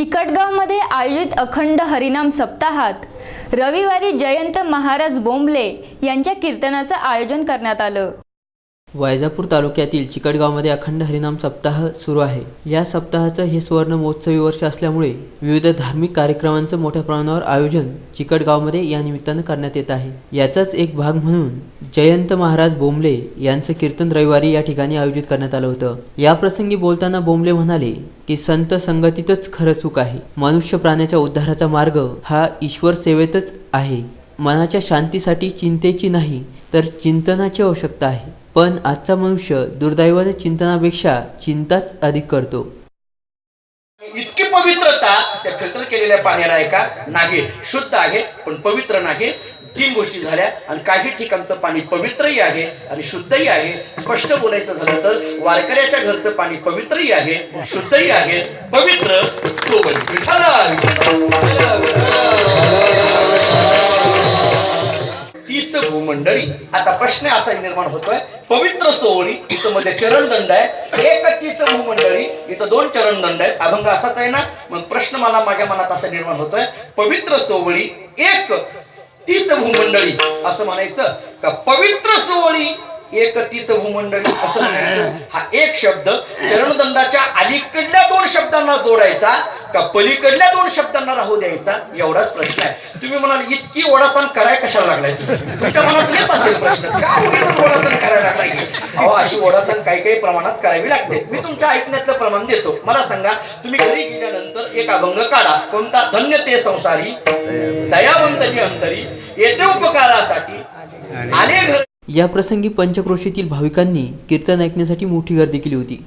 चिकटगावमध्ये आयोजित अखंड हरिनाम सप्ताहात रविवारी जयंत महाराज बोंबले यांच्या कीर्तनाचं आयोजन करण्यात आलं. वैजापूर तालुक्यातील चिकटगावमध्ये अखंड हरिनाम सप्ताह सुरू आहे. या सप्ताहाचं हे सुवर्ण महोत्सवी वर्ष असल्यामुळे विविध धार्मिक कार्यक्रमांचं मोठ्या प्रमाणावर आयोजन चिकटगावमध्ये या निमित्तानं करण्यात येत आहे. याचाच एक भाग म्हणून जयंत महाराज बोंबले यांचं कीर्तन रविवारी या ठिकाणी आयोजित करण्यात आलं होतं. या प्रसंगी बोलताना बोंबले म्हणाले की संत संगतीतच खरं सुख आहे. मनुष्य प्राण्याच्या उद्धाराचा मार्ग हा ईश्वर सेवेतच आहे. मनाच्या शांतीसाठी चिंतेची नाही तर चिंतनाची आवश्यकता आहे. पण आजचा मनुष्य दुर्दैवाने चिंतनापेक्षा चिंताच अधिक करतो. इतकी पवित्रता त्या फिल्टर केलेल्या पाण्याला आहे का? नाही. शुद्ध आहे पण पवित्र नाही. तीन गोष्टी झाल्या आणि काही ठिकाणचं पाणी पवित्रही आहे आणि शुद्धही आहे. स्पष्ट बोलायचं झालं तर वारकऱ्याच्या घरचं पाणी पवित्रही आहे शुद्धही आहे पवित्र सोबत तीच मंडळी आता प्रश्न असा निर्माण होतोय. पवित्र सोहळी इथं मध्ये चरणदंड आहे. एक तीच भूमंडळी इथं दोन चरणदंड आहेत. अभंग असाच आहे ना? मग प्रश्न मला माझ्या मनात असा निर्माण होतोय. पवित्र सोवळी एक तीच भूमंडळी असं म्हणायचं. का पवित्र सोवळी एकतीच भूमंडळी असं म्हणायचं. हा एक शब्द चरणदंडाच्या अलीकडल्या दोन शब्दांना जोडायचा का पलीकडल्या दोन शब्दांना राहू द्यायचा? एवढाच प्रश्न आहे. तुम्ही म्हणाल इतकी ओढापण कराय कशाला लागलाय तुम्ही? तुमच्या मनात येत असेल प्रश्न. काय ओढापण करायला लागलाय? अहो अशी ओढापण काही काही प्रमाणात करावी लागते. मी तुमच्या ऐकण्याचं प्रमाण देतो. मला सांगा तुम्ही घरी गेल्यानंतर एक अभंग काढा. कोणता? धन्य ते संसारी दयावंतची अंतरी येते उपकारासाठी आले घर या प्रसंगी पंचक्रोशीतील भाविकांनी कीर्तन ऐकण्यासाठी मोठी गर्दी केली होती.